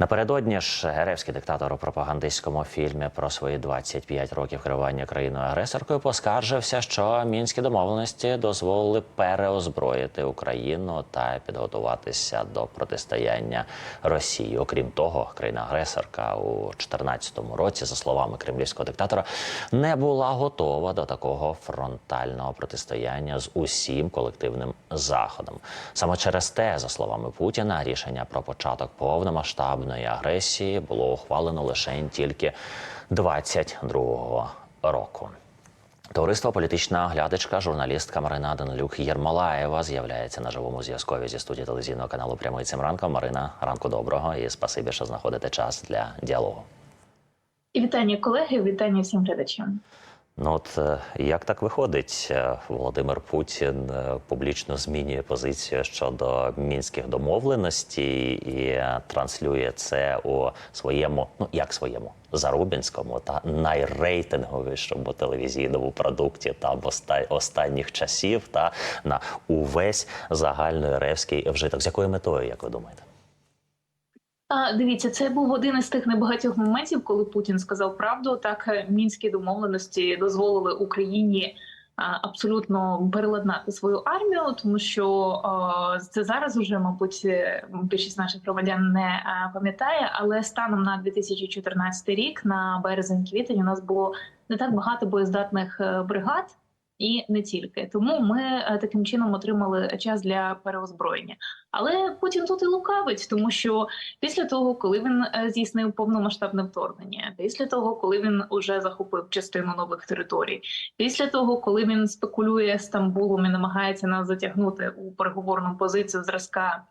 Напередодні ж геревський диктатор у пропагандистському фільмі про свої 25 років керування країною агресоркою поскаржився, що мінські домовленості дозволили переозброїти Україну та підготуватися до протистояння Росії. Окрім того, країна-агресорка у 2014 році, за словами кремлівського диктатора, не була готова до такого фронтального протистояння з усім колективним заходом. Саме через те, за словами Путіна, рішення про початок повномасштабної агресії було ухвалено лише тільки 22-го року. Товариство політична оглядачка, журналістка Марина Данилюк Єрмолаєва з'являється на живому зв'язкові зі студії телевізійного каналу Прямий цим ранком. Марина, ранку доброго і спасибі, що знаходите час для діалогу. І вітання колеги, вітання всім глядачам. Ну от е, як так виходить, Е, Володимир Путін е, публічно змінює позицію щодо мінських домовленостей і транслює це у своєму, ну як своєму зарубінському та найрейтинговішому телевізійному продукті там оста- останніх часів та на увесь загальноеревський вжиток. З якою метою, як ви думаєте? Дивіться, це був один із тих небагатьох моментів, коли Путін сказав правду. Так е, мінські домовленості дозволили Україні абсолютно переладнати свою армію, тому що це зараз уже, мабуть, е, більшість наших громадян не а, пам'ятає. Але станом на 2014 рік, на березень-квітень, у нас було не так багато боєздатних е, бригад. І не тільки тому ми е, таким чином отримали час для переозброєння. Але Путін тут і лукавить, тому що після того, коли він е, здійснив повномасштабне вторгнення, після того, коли він уже захопив частину нових територій, після того, коли він спекулює Стамбулом і намагається нас затягнути у переговорну позицію зразка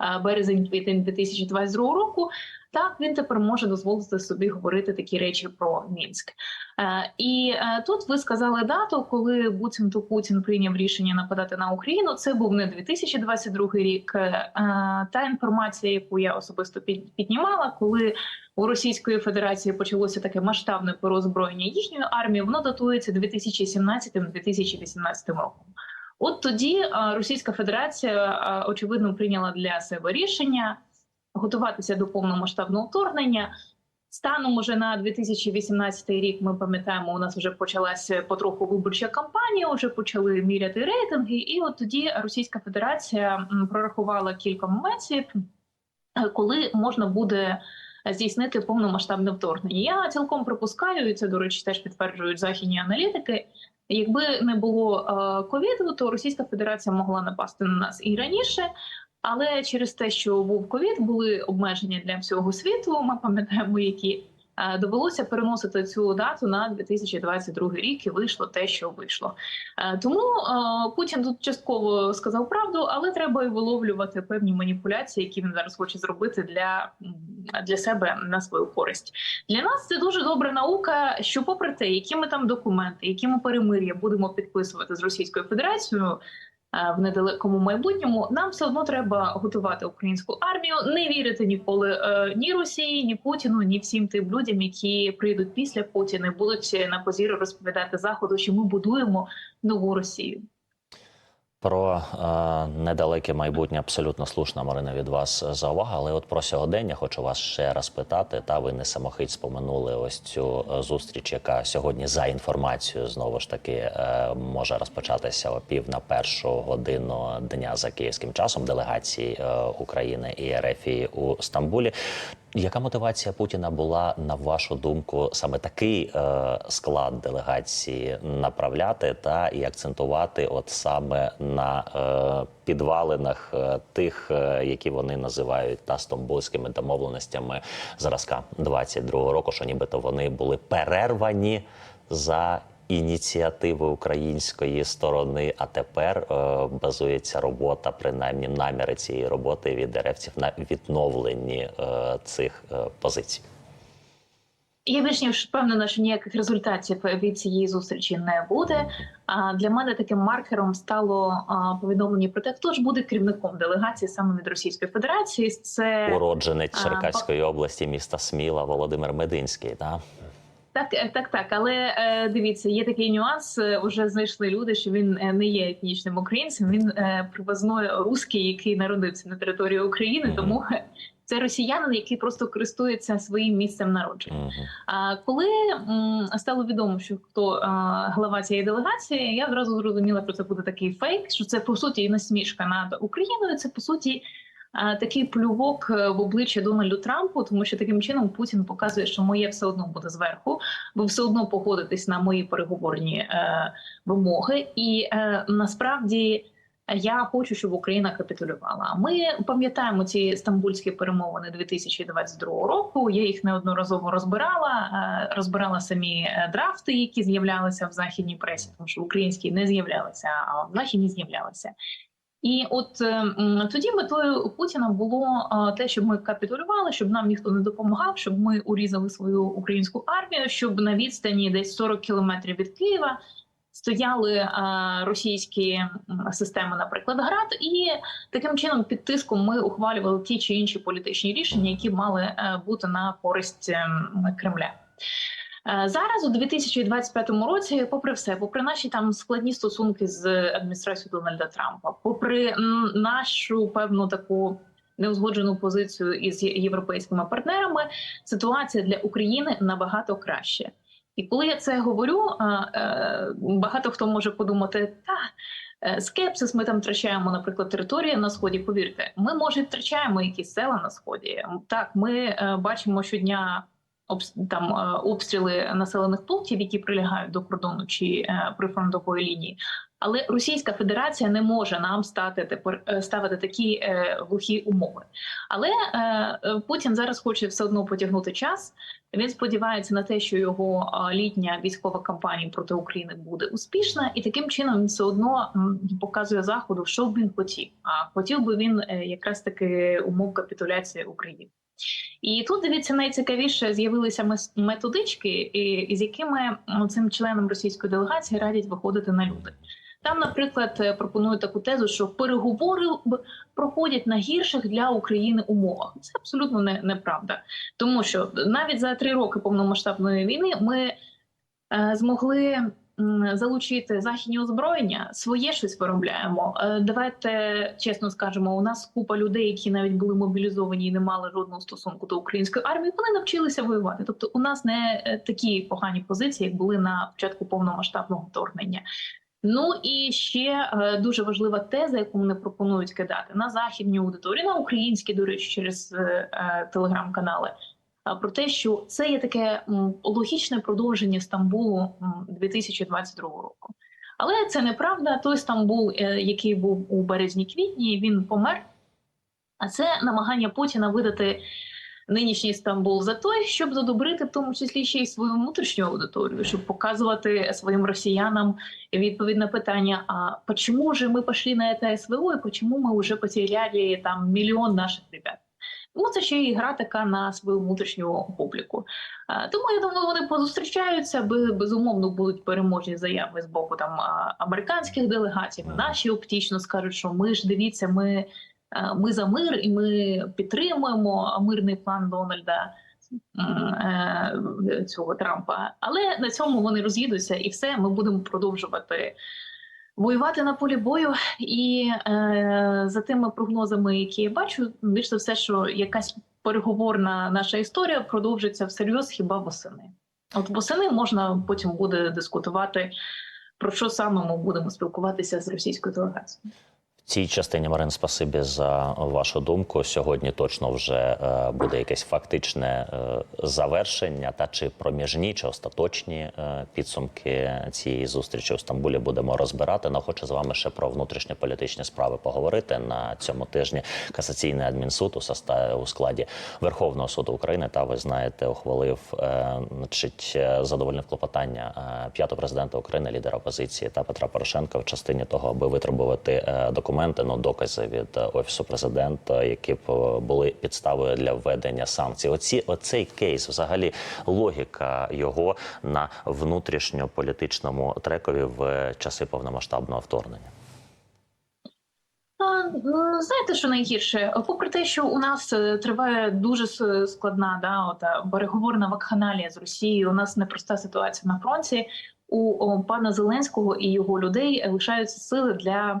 е, березень-квітень 2022 року. Так, він тепер може дозволити собі говорити такі речі про Мінськ. Е, і е, тут ви сказали дату, коли буцімто Путін прийняв рішення нападати на Україну. Це був не 2022 рік. Е, та інформація, яку я особисто під- піднімала, коли у Російської Федерації почалося таке масштабне переозброєння їхньої армії, воно датується 2017-2018 роком. От тоді Російська Федерація очевидно прийняла для себе рішення готуватися до повномасштабного вторгнення. Станом уже на 2018 рік ми пам'ятаємо, у нас вже почалася потроху виборча кампанія, вже почали міряти рейтинги, і от тоді Російська Федерація прорахувала кілька моментів, коли можна буде здійснити повномасштабне вторгнення. Я цілком припускаю, і це до речі, теж підтверджують західні аналітики. Якби не було е, ковіду, то Російська Федерація могла напасти на нас і раніше. Але через те, що був ковід, були обмеження для всього світу. Ми пам'ятаємо, які е, довелося переносити цю дату на 2022 рік, і вийшло те, що вийшло. Е, Тому е, Путін тут частково сказав правду, але треба і виловлювати певні маніпуляції, які він зараз хоче зробити для, для себе на свою користь. Для нас це дуже добра наука. Що, попри те, які ми там документи, які ми перемир'я будемо підписувати з Російською Федерацією. Е, В недалекому майбутньому нам все одно треба готувати українську армію, не вірити ніколи е, ні Росії, ні Путіну, ні всім тим людям, які прийдуть після Путіна, і будуть на позіру розповідати заходу, що ми будуємо нову Росію. Про е, недалеке майбутнє абсолютно слушна Марина від вас заувага. Але от про сьогодення хочу вас ще раз питати. Та ви не самохить споминули ось цю е, зустріч, яка сьогодні за інформацією знову ж таки е, може розпочатися о пів на першу годину дня за київським часом делегації е, України і РФ у Стамбулі. Яка мотивація Путіна була, на вашу думку, саме такий е, склад делегації направляти та і акцентувати, от саме на е, підвалинах е, тих, е, які вони називають та стамбульськими домовленостями зразка 22-го року, що нібито вони були перервані за ініціативи української сторони, а тепер е, базується робота, принаймні наміри цієї роботи від деревців на відновленні е, цих е, позицій. Я більш ніж впевнена, що ніяких результатів від цієї зустрічі не буде. А для мене таким маркером стало повідомлення про те, хто ж буде керівником делегації саме від Російської Федерації. Це Уродженець Черкаської області, міста Сміла, Володимир Мединський. Та? Так, е, так, так. Але е, дивіться, є такий нюанс. е, Уже знайшли люди, що він не є етнічним українцем. Він привозной русський, який народився на території України. Тому Це росіянин, який просто користується своїм місцем народження. А коли стало відомо, що хто глава цієї делегації, я одразу зрозуміла, що це буде такий фейк, що це по суті насмішка над Україною. Це по суті такий плювок е, в обличчя Дональду Трампу, тому що таким чином Путін показує, що моє все одно буде зверху, ви все одно погодитесь на мої переговорні е, вимоги, і е, насправді. Я хочу, щоб Україна капітулювала. Ми пам'ятаємо ці стамбульські перемовини 2022 року. Я їх неодноразово розбирала, розбирала самі драфти, які з'являлися в західній пресі, тому що в українській не з'являлися, а в західній з'являлися. І от е, тоді метою Путіна було те, щоб ми капітулювали, щоб нам ніхто не допомагав, щоб ми урізали свою українську армію, щоб на відстані десь 40 кілометрів від Києва стояли е, російські системи, наприклад, ГРАД, і таким чином під тиском ми ухвалювали ті чи інші політичні рішення, які мали е, бути на користь ем, Кремля. Е, Зараз у 2025 році, попри все, попри наші там складні стосунки з адміністрацією Дональда Трампа, попри нашу певну таку неузгоджену позицію із європейськими партнерами, ситуація для України набагато краще. І коли я це говорю, е, багато хто може подумати, та е, скепсис, ми там втрачаємо, наприклад, території на сході. Повірте, ми може втрачаємо якісь села на сході. Так, ми бачимо щодня там е, обстріли населених пунктів, які прилягають до кордону чи е, прифронтової лінії. Але Російська Федерація не може нам стати тепер е, ставити такі е, глухі умови. Але е, Путін зараз хоче все одно потягнути час. Він сподівається на те, що його літня військова кампанія проти України буде успішна, і таким чином він все одно показує заходу, що б він хотів. А хотів би він якраз таки умов капітуляції України. І тут дивіться найцікавіше з'явилися методички, з якими цим членам російської делегації радять виходити на люди. Там, наприклад, е, пропонують таку тезу, що переговори проходять на гірших для України умовах. Це абсолютно не, неправда, тому що навіть за три роки повномасштабної війни ми е, змогли залучити західні озброєння, своє щось виробляємо. Е, Давайте чесно скажемо, у нас купа людей, які навіть були мобілізовані і не мали жодного стосунку до української армії. Вони навчилися воювати. Тобто, у нас не е, такі погані позиції, як були на початку повномасштабного вторгнення. Ну і ще е, дуже важлива теза, яку вони пропонують кидати на західні аудиторії, на українські, до речі, через телеграм-канали. Про те, що це є таке логічне продовження Стамбулу м, 2022 року. Але це неправда. Той Стамбул, е, який був у березні-квітні, він помер. А це намагання Путіна видати нинішній Стамбул за той, щоб задобрити в тому числі ще й свою внутрішню аудиторію, щоб показувати своїм росіянам відповідь на питання: а почему же ми пішли на це СВО, і почему ми вже потеряли там мільйон наших ребят? Ну, це ще і гра така на свою внутрішню публіку. Тому я думаю, вони позустрічаються, безумовно будуть переможні заяви з боку там американських делегацій. Наші оптично скажуть, що ми ж дивіться, ми, ми за мир і ми підтримуємо мирний план Дональда е, цього Трампа. Але на цьому вони роз'їдуться, і все ми будемо продовжувати. Воювати на полі бою, і е, за тими прогнозами, які я бачу, більш за все, що якась переговорна наша історія продовжиться всерйоз хіба восени. От восени можна потім буде дискутувати про що саме ми будемо спілкуватися з російською делегацією. Цій частині Марин, спасибі за вашу думку. Сьогодні точно вже е, буде якесь фактичне е, завершення, та чи проміжні, чи остаточні е, підсумки цієї зустрічі у Стамбулі будемо розбирати. Но хочу з вами ще про внутрішньополітичні справи поговорити на цьому тижні. Касаційний адмінсуд у складі Верховного суду України та ви знаєте, ухвалив е, значить, е, задовольнив клопотання е, п'ятого президента України, лідера опозиції та Петра Порошенка в частині того, аби витребувати е, документи, ну докази від е, офісу президента, які б е, були підставою для введення санкцій. Оці оцей кейс, взагалі, логіка його на внутрішньополітичному трекові в часи повномасштабного вторгнення. Ну, Знаєте, що найгірше? Попри те, що у нас е, триває дуже складна да, ота переговорна вакханалія з Росією, у нас непроста ситуація на фронті. У пана Зеленського і його людей лишаються сили для е,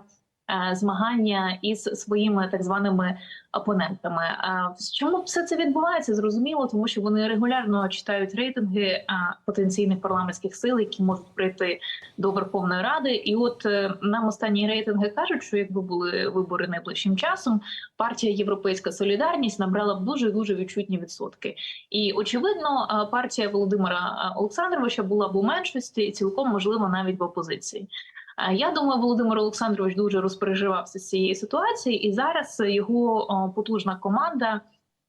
змагання із своїми так званими опонентами. А чому все це відбувається? Зрозуміло, тому що вони регулярно читають рейтинги потенційних парламентських сил, які можуть прийти до Верховної Ради. І от е, нам останні рейтинги кажуть, що якби були вибори найближчим часом, партія Європейська Солідарність набрала б дуже дуже відчутні відсотки. І очевидно, партія Володимира Олександровича була б у меншості, і цілком можливо навіть в опозиції. А Я думаю, Володимир Олександрович дуже розпереживався з цієї ситуації, і зараз його потужна команда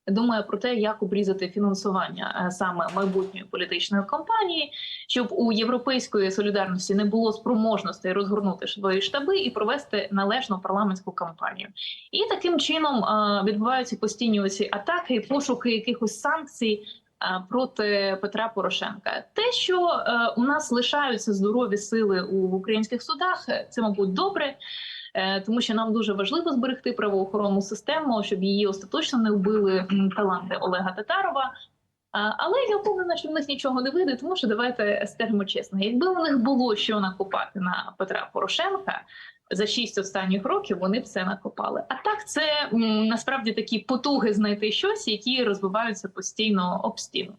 думає про те, як обрізати фінансування е, саме майбутньої політичної кампанії, щоб у європейської солідарності не було спроможностей розгорнути свої штаби і провести належну парламентську кампанію. І таким чином е, відбуваються постійні оці атаки пошуки якихось санкцій. Е, Проти Петра Порошенка, те, що е, у нас лишаються здорові сили у українських судах, е, це мабуть добре, тому що нам дуже важливо зберегти правоохоронну систему, щоб її остаточно не вбили таланти Олега Татарова. Але я впевнена, що в них нічого не вийде, тому що давайте скажемо чесно, якби у них було що накопати на Петра Порошенка за шість останніх років, вони все накопали. А так це насправді такі потуги знайти щось, які розвиваються постійно об стіну.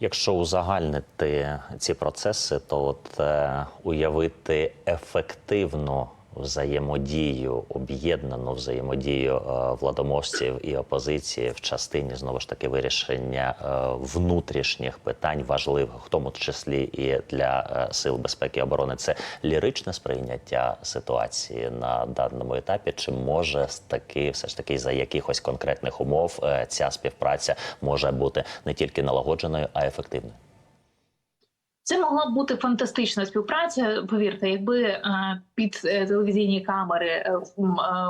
Якщо узагальнити ці процеси, то от е, уявити ефективну взаємодію, об'єднану взаємодію е, владоможців і опозиції в частині знову ж таки вирішення е, внутрішніх питань важливих, в тому числі і для е, сил безпеки і оборони, це ліричне сприйняття ситуації на даному етапі, чи може таки все ж таки за якихось конкретних умов ця співпраця може бути не тільки налагодженою, а ефективною? Це могла б бути фантастична співпраця. Повірте, якби е, під е, телевізійні камери е,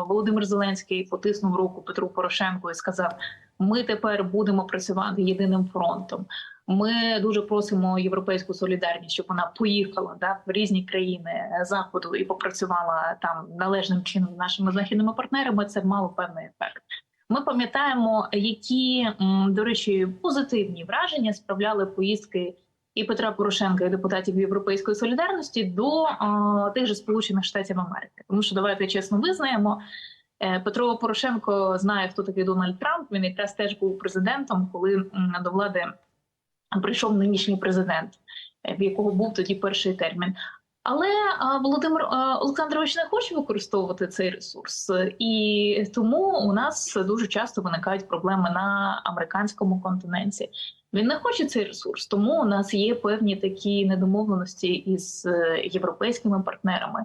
Володимир Зеленський потиснув руку Петру Порошенку і сказав: Ми тепер будемо працювати єдиним фронтом. Ми дуже просимо європейську солідарність, щоб вона поїхала да, в різні країни заходу і попрацювала там належним чином з нашими західними партнерами. Це мало певний ефект. Ми пам'ятаємо, які до речі позитивні враження справляли поїздки і Петра Порошенка, і депутатів Європейської солідарності до а, тих же Сполучених Штатів Америки. Тому що давайте чесно визнаємо. е, Петро Порошенко знає, хто такий Дональд Трамп. Він якраз теж був президентом, коли до влади прийшов нинішній президент, е, в якого був тоді перший термін. Але Володимир Олександрович не хоче використовувати цей ресурс, і тому у нас дуже часто виникають проблеми на американському континенті. Він не хоче цей ресурс, тому у нас є певні такі недомовленості із е, європейськими партнерами.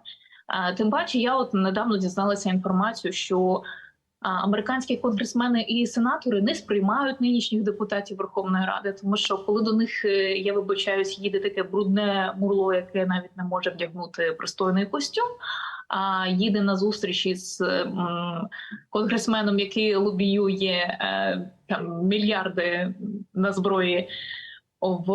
Тим паче, я от недавно дізналася інформацію, що американські конгресмени і сенатори не сприймають нинішніх депутатів Верховної Ради, тому що коли до них е, я вибачаюсь, їде таке брудне мурло, яке навіть не може вдягнути пристойний костюм. А їде на зустрічі з конгресменом, який лобіює е, там мільярди на зброї в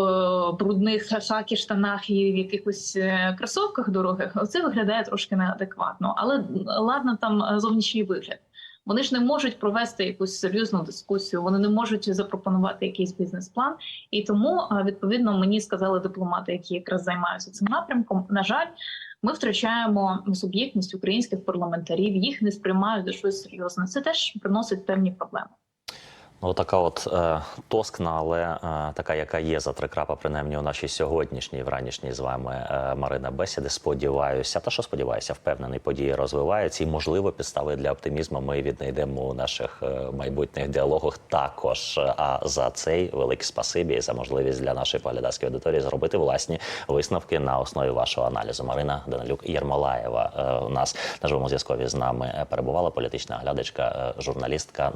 брудних хакі штанах і в якихось е, кросовках дорогих. Оце виглядає трошки неадекватно. Але ладно, там е, зовнішній вигляд. Вони ж не можуть провести якусь серйозну дискусію, вони не можуть запропонувати якийсь бізнес-план. І тому відповідно мені сказали дипломати, які якраз займаються цим напрямком. На жаль, ми втрачаємо суб'єктність українських парламентарів, їх не сприймають за щось серйозне. Це теж приносить певні проблеми. Ну, така от е, тоскна, але е, така, яка є за три крапа, принаймні у нашій сьогоднішній вранішній з вами е, Марина бесіди. Сподіваюся, та що сподіваюся, впевнений, події розвиваються і можливо підстави для оптимізму ми віднайдемо у наших е, майбутніх діалогах. Також а за цей велике спасибі і за можливість для нашої поглядацької аудиторії зробити власні висновки на основі вашого аналізу. Марина Данилюк Єрмолаєва е, у нас на живому зв'язкові з нами е, перебувала політична глядачка, е, журналістка.